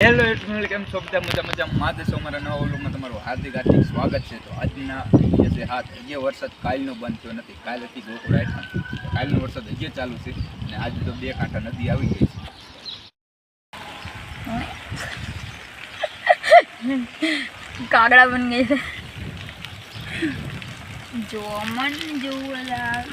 Hello એટલે કેમ છો બધા મજા મજા. માથે છો અમારા નવા ઓલુમાં તમારું હાર્દિક હાર્દિક સ્વાગત છે. તો આજના જે છે હાથ હજી વરસાદ કાલનો બંધ થયો નથી. કાલ હતી ગોકુળ આઠમાં. કાલનો વરસાદ હજી ચાલુ છે. અને આજે તો બે કાંઠા નદી આવી ગઈ છે. કાગડા બન ગઈ છે. જો મન જેવું લાગે.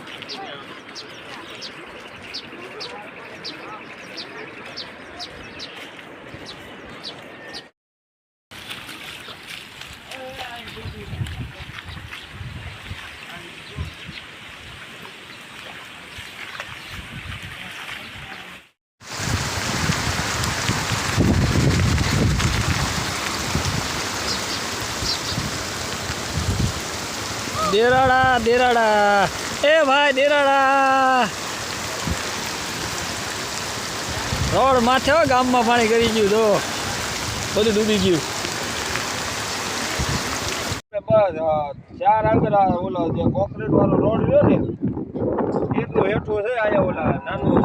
દેરાડા દેરાડા. એ ભાઈ, દેરાડા. રોડ માથે ગામમાં પાણી કરી ગયું તો બધું ડૂબી ગયું. બસ ચાર આંગળા ઓલો જે કોન્ક્રીટ વાળો રોડ રહ્યો ને એટલું હેઠું છે અહીંયા ઓલા નાનું